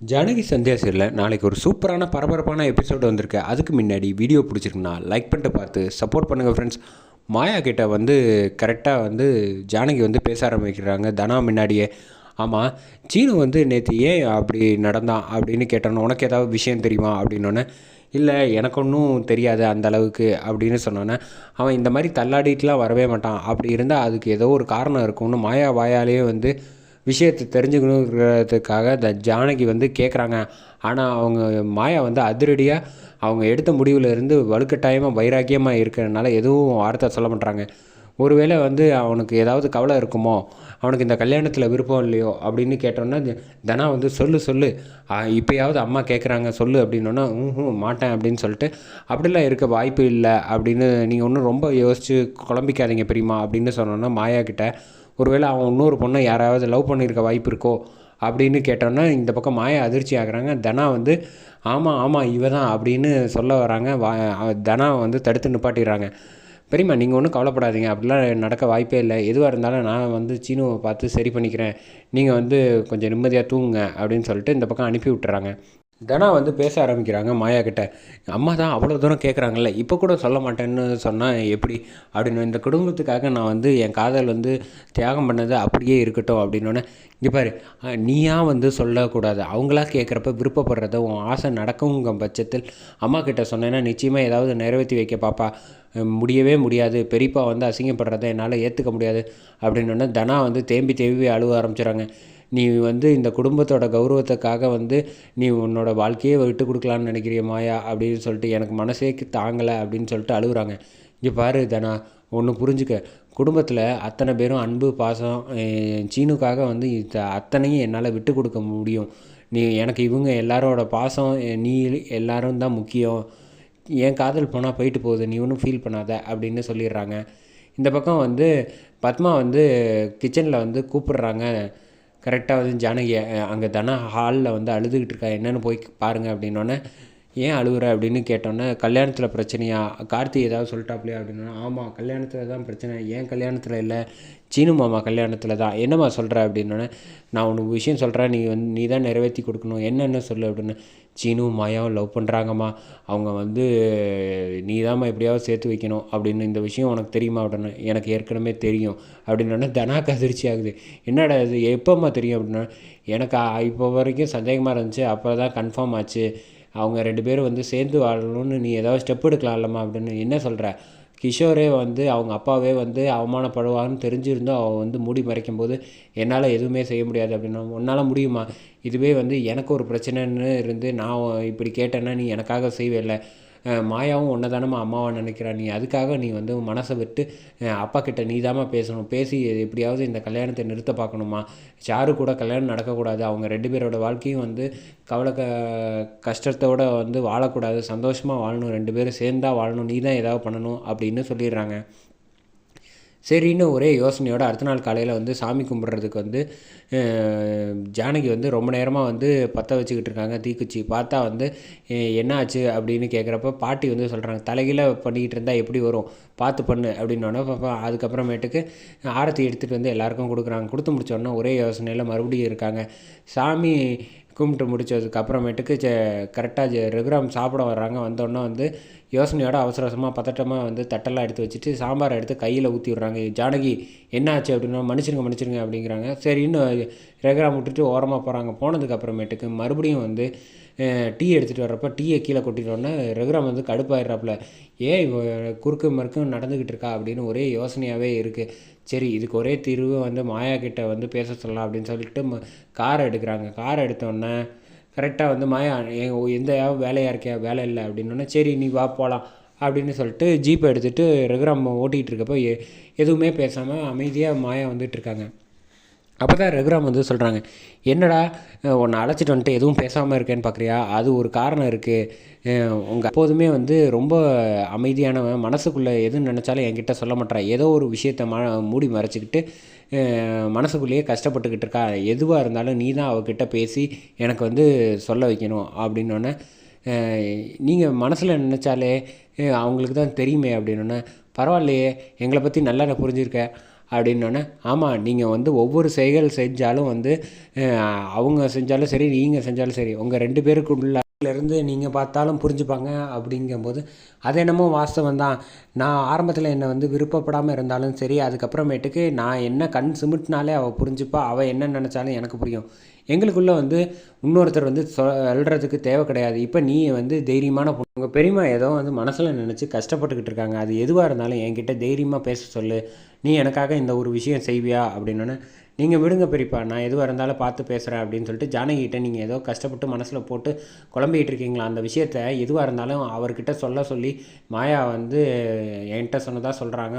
ஜானகி சந்தியாசியரில் நாளைக்கு ஒரு சூப்பரான பரபரப்பான எபிசோடு வந்திருக்கு. அதுக்கு முன்னாடி வீடியோ பிடிச்சிருக்குன்னா லைக் பண்ணிட்டு பார்த்து சப்போர்ட் பண்ணுங்கள் ஃப்ரெண்ட்ஸ் மாயா கிட்ட வந்து கரெக்டாக வந்து ஜானகி வந்து பேச ஆரம்பிக்கிறாங்க. தனா முன்னாடியே. ஆமாம் சீனு வந்து நேற்று ஏன் அப்படி நடந்தான் அப்படின்னு கேட்டோன்னு உனக்கு ஏதாவது விஷயம் தெரியுமா அப்படின்னோடனே இல்லை எனக்கு ஒன்றும் தெரியாது அந்த அளவுக்கு அப்படின்னு சொன்னோன்னே அவன் இந்த மாதிரி தள்ளாடிட்டுலாம் வரவே மாட்டான். அப்படி இருந்தால் அதுக்கு ஏதோ ஒரு காரணம் இருக்கும்னு மாயா வாயாலேயே வந்து விஷயத்தை தெரிஞ்சுக்கணுங்கிறதுக்காக இந்த ஜானகி வந்து கேட்குறாங்க ஆனால் அவங்க மாயா வந்து அதிரடியாக அவங்க எடுத்த முடிவில் இருந்து வலுக்கட்டாயமாக வைராக்கியமாக இருக்கிறதுனால எதுவும் வார்த்தை சொல்ல மாட்டாங்க ஒருவேளை வந்து அவனுக்கு ஏதாவது கவலை இருக்குமோ அவனுக்கு இந்த கல்யாணத்தில் விருப்பம் இல்லையோ அப்படின்னு கேட்டோன்னா தனா வந்து சொல்லு சொல்லு. இப்போயாவது அம்மா கேட்குறாங்க சொல்லு அப்படின்னோன்னா ம் மாட்டேன் அப்படின்னு சொல்லிட்டு அப்படிலாம் இருக்க வாய்ப்பு இல்லை அப்படின்னு நீங்கள் ஒன்றும் ரொம்ப யோசித்து குழம்பிக்காதீங்க பெரியமா அப்படின்னு சொன்னோன்னா மாயா கிட்ட ஒருவேளை அவன் இன்னொரு பொண்ணை யாராவது லவ் பண்ணியிருக்க வாய்ப்பு இருக்கோ அப்படின்னு கேட்டோன்னா இந்த பக்கம் மாயா அதிர்ச்சி ஆகுறாங்க. தனா வந்து ஆமாம் ஆமாம் இவ தான் அப்படின்னு சொல்ல வராங்க. வா தனா வந்து தடுத்து நிப்பாட்டிடுறாங்க. பெரியம்மா நீங்கள் ஒன்றும் கவலைப்படாதீங்க. அப்படிலாம் நடக்க வாய்ப்பே இல்லை. எதுவாக இருந்தாலும் நான் வந்து சீனுவை பார்த்து சரி பண்ணிக்கிறேன். நீங்கள் வந்து கொஞ்சம் நிம்மதியாக தூங்குங்க அப்படின்னு சொல்லிட்டு இந்த பக்கம் அனுப்பி விட்டுறாங்க. தனா வந்து பேச ஆரம்பிக்கிறாங்க மாயா கிட்ட. அம்மா தான் அவ்வளோ தூரம் கேட்குறாங்கல்ல இப்போ கூட சொல்ல மாட்டேன்னு சொன்னால் எப்படி? அப்படின்னு. இந்த குடும்பத்துக்காக நான் வந்து என் காதல் வந்து தியாகம் பண்ணது அப்படியே இருக்கட்டும் அப்படின்னோடனே இங்கே பாரு நீயா வந்து சொல்லக்கூடாது. அவங்களா கேட்குறப்ப விருப்பப்படுறத உன் ஆசை நடக்குங்க பட்சத்தில். அம்மா கிட்ட சொன்னேன்னா நிச்சயமாக ஏதாவது நிறைவேற்றி வைக்க பாப்பா. முடியவே முடியாது. பெரியப்பா வந்து அசிங்கப்படுறத என்னால் ஏற்றுக்க முடியாது. அப்படின்னோடனே தனா வந்து தேம்பி தேம்பி அழுவ ஆரம்பிச்சுறாங்க. நீ வந்து இந்த குடும்பத்தோட கௌரவத்துக்காக வந்து நீ உன்னோட வாழ்க்கையே விட்டு கொடுக்கலான்னு நினைக்கிறிய மாயா அப்படின்னு சொல்லிட்டு எனக்கு மனசே தாங்கலை அப்படின்னு சொல்லிட்டு அழுகுறாங்க. இங்கே பாரு தனா ஒன்று புரிஞ்சுக்க. குடும்பத்தில் அத்தனை பேரும் அன்பு பாசம் சீனுக்காக வந்து அத்தனையும் என்னால் விட்டு கொடுக்க முடியும். நீ எனக்கு இவங்க எல்லாரோட பாசம் நீ எல்லாரும் தான் முக்கியம். என் காதல் போனால் போயிட்டு போகுது நீ ஒன்றும் ஃபீல் பண்ணாத அப்படின்னு சொல்லிடுறாங்க. இந்த பக்கம் வந்து பத்மா வந்து கிச்சனில் வந்து கூப்பிடுறாங்க. கரெக்டாக வந்து ஜானகி அங்கே தனா ஹாலில் வந்து அழுதுகிட்டு இருக்கா என்னென்னு போய் பாருங்கள் அப்படின்னோடனே ஏன் அழுகுற அப்படின்னு கேட்டோன்னே கல்யாணத்தில் பிரச்சனையா? கார்த்தி ஏதாவது சொல்லிட்டாப்லையா அப்படின்னா ஆமாம் கல்யாணத்தில் தான் பிரச்சனை. ஏன் கல்யாணத்தில் இல்லை? சீனு மாமா கல்யாணத்தில் தான். என்னம்மா சொல்கிற அப்படின்னோடனே நான் உனக்கு விஷயம் சொல்கிறேன் நீ வந்து நீ தான் நிறைவேற்றி கொடுக்கணும். என்னென்ன சொல்லு அப்படின்னு. சீனும் மாயாவும் லவ் பண்ணுறாங்கம்மா அவங்க வந்து நீ தாம்மா எப்படியாவது சேர்த்து வைக்கணும் அப்படின்னு இந்த விஷயம் உனக்கு தெரியுமா அப்படின்னு எனக்கு ஏற்கனவே தெரியும் அப்படின்னோடனே தனாக்கு அதிர்ச்சி ஆகுது. என்னடா இது? எப்போம்மா தெரியும் அப்படின்னா எனக்கு இப்போ வரைக்கும் சந்தேகமாக இருந்துச்சு. அப்போ தான் கன்ஃபார்ம் ஆச்சு. அவங்க ரெண்டு பேரும் வந்து சேர்ந்து வாழணும்னு நீ ஏதாவது ஸ்டெப் எடுக்கலாம்லம்மா அப்படின்னு என்ன சொல்கிற கிஷோரே வந்து அவங்க அப்பாவே வந்து அவமானப்படுவான்னு தெரிஞ்சிருந்தோம் அவள் வந்து மூடி மறைக்கும் போது என்னால் எதுவுமே செய்ய முடியாது அப்படின்னா உன்னால் முடியுமா? இதுவே வந்து எனக்கு ஒரு பிரச்சனைன்னு இருந்து நான் இப்படி கேட்டேன்னா நீ எனக்காக செய்வே இல்லை மாயாவும் ஒன்றை தானம்மா அம்மாவை நினைக்கிறா? நீ அதுக்காக நீ வந்து மனசை விட்டு அப்பா கிட்ட நீ தாம்மா பேசணும். பேசி எப்படியாவது இந்த கல்யாணத்தை நிறுத்த பார்க்கணுமா சாரு கூட கல்யாணம் நடக்கக்கூடாது. அவங்க ரெண்டு பேரோட வாழ்க்கையும் வந்து கவலை க கஷ்டத்தோடு வந்து வாழக்கூடாது. சந்தோஷமாக வாழணும். ரெண்டு பேரும் சேர்ந்தா வாழணும். நீ தான் ஏதாவது பண்ணணும் அப்படின்னு சொல்லிடுறாங்க. சரின்னு ஒரே யோசனையோடு அடுத்த நாள் காலையில் வந்து சாமி கும்பிட்றதுக்கு வந்து ஜானகி வந்து ரொம்ப நேரமாக வந்து பற்ற வச்சுக்கிட்டு இருக்காங்க. தீக்குச்சி பார்த்தா வந்து என்ன ஆச்சு அப்படின்னு கேட்குறப்ப பாட்டி வந்து சொல்கிறாங்க தலைகீழ பண்ணிக்கிட்டு இருந்தால் எப்படி வரும்? பார்த்து பண்ணு. அப்படின்னோடனே அதுக்கப்புறமேட்டுக்கு ஆரத்தி எடுத்துகிட்டு வந்து எல்லாருக்கும் கொடுக்குறாங்க. கொடுத்து முடிச்சோடனே ஒரே யோசனையில் மறுபடியும் இருக்காங்க. சாமி கும்பிட்டு முடித்ததுக்கு அப்புறமேட்டுக்கு ஜ கரெக்டாக ஜ ரெகுராம் சாப்பிட வர்றாங்க. வந்தோடனே வந்து யோசனையோட அவசர அவசரமாக பதட்டமாக வந்து தட்டெல்லாம் எடுத்து வச்சுட்டு சாம்பாரை எடுத்து கையில் ஊற்றி விட்றாங்க ஜானகி என்ன ஆச்சு அப்படின்னா மன்னிச்சிருங்க மன்னிச்சிருங்க அப்படிங்கிறாங்க. சரி இன்னும் ரெகுராம் விட்டுட்டு ஓரமாக போகிறாங்க போனதுக்கப்புறமேட்டுக்கு மறுபடியும் வந்து டீ எடுத்துகிட்டு வர்றப்ப டீயை கீழே கொட்டிட்டோன்னே ரெகுராம் வந்து கடுப்பாயிடுறாப்புல. ஏன் குறுக்கு மறுக்கும் நடந்துக்கிட்டு இருக்கா? அப்படின்னு ஒரே யோசனையாகவே இருக்குது சரி இதுக்கு ஒரே தீர்வு வந்து மாயா கிட்ட வந்து பேச சொல்லலாம் அப்படின்னு சொல்லிட்டு கார் எடுக்கிறாங்க. கார் எடுத்தோடனே கரெக்டாக வந்து மாயா எந்த வேலையாக இருக்கியா? வேலை இல்லை. அப்படின்னோடனே சரி நீ வா போகலாம் அப்படின்னு சொல்லிட்டு ஜீப்பை எடுத்துகிட்டு ரகுராம் ஓட்டிகிட்டு இருக்கப்போ எதுவுமே பேசாமல் அமைதியாக மாயா வந்துட்டுருக்காங்க அப்போ தான் ரகுராம் வந்து சொல்கிறாங்க என்னடா உன்னை அழைச்சிட்டு வந்துட்டு எதுவும் பேசாமல் இருக்கேன்னு பார்க்குறியா அது ஒரு காரணம் இருக்குது உங்கள் எப்போதுமே வந்து ரொம்ப அமைதியானவன் மனசுக்குள்ளே எதுவும் நினச்சாலும் என்கிட்ட சொல்ல மாட்டேறான் ஏதோ ஒரு விஷயத்த ம மூடி மறைச்சிக்கிட்டு மனசுக்குள்ளேயே கஷ்டப்பட்டுக்கிட்டு இருக்கா. எதுவாக இருந்தாலும் நீ தான் அவகிட்ட பேசி எனக்கு வந்து சொல்ல வைக்கணும். அப்படின்னோடனே நீங்கள் மனசில் நினச்சாலே அவங்களுக்கு தான் தெரியுமே. அப்படின்னோடனே பரவாயில்லையே எங்களை பற்றி நல்லா நான் புரிஞ்சுருக்க. அப்படின்னோடனே ஆமாம் நீங்கள் வந்து ஒவ்வொரு செயல் செஞ்சாலும் வந்து அவங்க செஞ்சாலும் சரி நீங்கள் செஞ்சாலும் சரி உங்கள் ரெண்டு பேருக்குள்ள இருந்து நீங்கள் பார்த்தாலும் புரிஞ்சுப்பாங்க. அப்படிங்கும்போது அது என்னமோ வாஸ்தவம் தான். நான் ஆரம்பத்தில் என்னை வந்து விருப்பப்படாமல் இருந்தாலும் சரி அதுக்கப்புறமேட்டுக்கு நான் என்ன கண் சிமிட்டினாலே அவள் புரிஞ்சுப்பா அவள் என்ன நினச்சாலும் எனக்கு புரியும். எங்களுக்குள்ளே வந்து இன்னொருத்தர் வந்து சொல்கிறதுக்கு தேவை கிடையாது. இப்போ நீ வந்து தைரியமான பொண்ணு. உங்கள் பெரியம்மா ஏதோ வந்து மனசில் நினச்சி கஷ்டப்பட்டுக்கிட்டு இருக்காங்க. அது எதுவாக இருந்தாலும் என்கிட்ட தைரியமாக பேச சொல்லு. நீ எனக்காக இந்த ஒரு விஷயம் செய்வியா? அப்படின்னோடனே நீங்கள் விடுங்க பெரியப்பா. நான் எதுவாக இருந்தாலும் பார்த்து பேசுகிறேன் அப்படின்னு சொல்லிட்டு ஜானகிட்ட நீங்கள் ஏதோ கஷ்டப்பட்டு மனசில் போட்டு குழம்பிகிட்டு இருக்கீங்களா? அந்த விஷயத்த எதுவாக இருந்தாலும் அவர்கிட்ட சொல்ல சொல்லி மாயா வந்து என்கிட்ட சொன்னதாக சொல்கிறாங்க